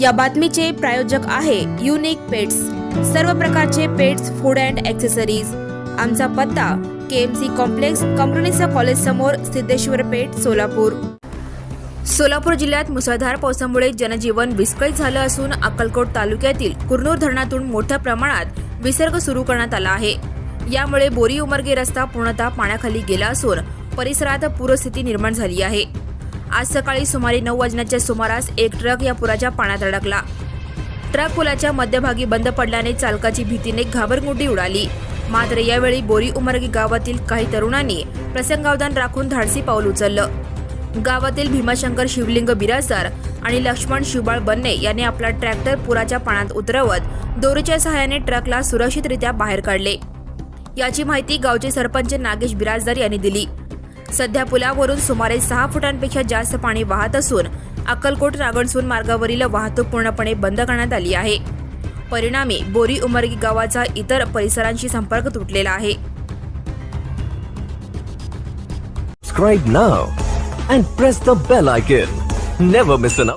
या बातमीचे प्रायोजक आहे युनिक पेट्स सर्व प्रकारचे पेट्स फूड अँड ॲक्सेसरीज आमचा पत्ता के एम सी कॉम्प्लेक्स कंपनीचा कॉलेज समोर सिद्धेश्वर पेठ सोलापूर. सोलापूर जिल्ह्यात मुसळधार पावसामुळे जनजीवन विस्कळीत झालं असून अक्कलकोट तालुक्यातील कुरनूर धरणातून मोठ्या प्रमाणात विसर्ग सुरू करण्यात आला आहे. यामुळे बोरी उमरगे रस्ता पूर्णतः पाण्याखाली गेला असून परिसरात पूरस्थिती निर्माण झाली आहे. आज सकाळी सुमारे नऊ वाजण्याच्या सुमारास एक ट्रक या पुराच्या पाण्यात अडकला. ट्रक पुलाच्या मध्यभागी बंद पडल्याने चालकाची भीतीने घाबरगुंडी उडाली. मात्र यावेळी बोरी उमरगी गावातील काही तरुणांनी प्रसंगावधान राखून धाडसी पाऊल उचललं. गावातील भीमाशंकर शिवलिंग बिराजदार आणि लक्ष्मण शिवबाळ बन्ने यांनी आपला ट्रॅक्टर पुराच्या पाण्यात उतरवत दोरीच्या सहाय्याने ट्रकला सुरक्षितरित्या बाहेर काढले. याची माहिती गावचे सरपंच नागेश बिराजदार यांनी दिली. सध्या पुलावरून सुमारे सहा फुटांपेक्षा जास्त पाणी वाहत असून अक्कलकोट रागणसून मार्गावरील वाहतूक पूर्णपणे बंद करण्यात आली आहे परिणामी बोरी उमरगी गावाचा इतर परिसरांशी संपर्क तुटलेला आहे Subscribe now and press the bell icon. Never miss an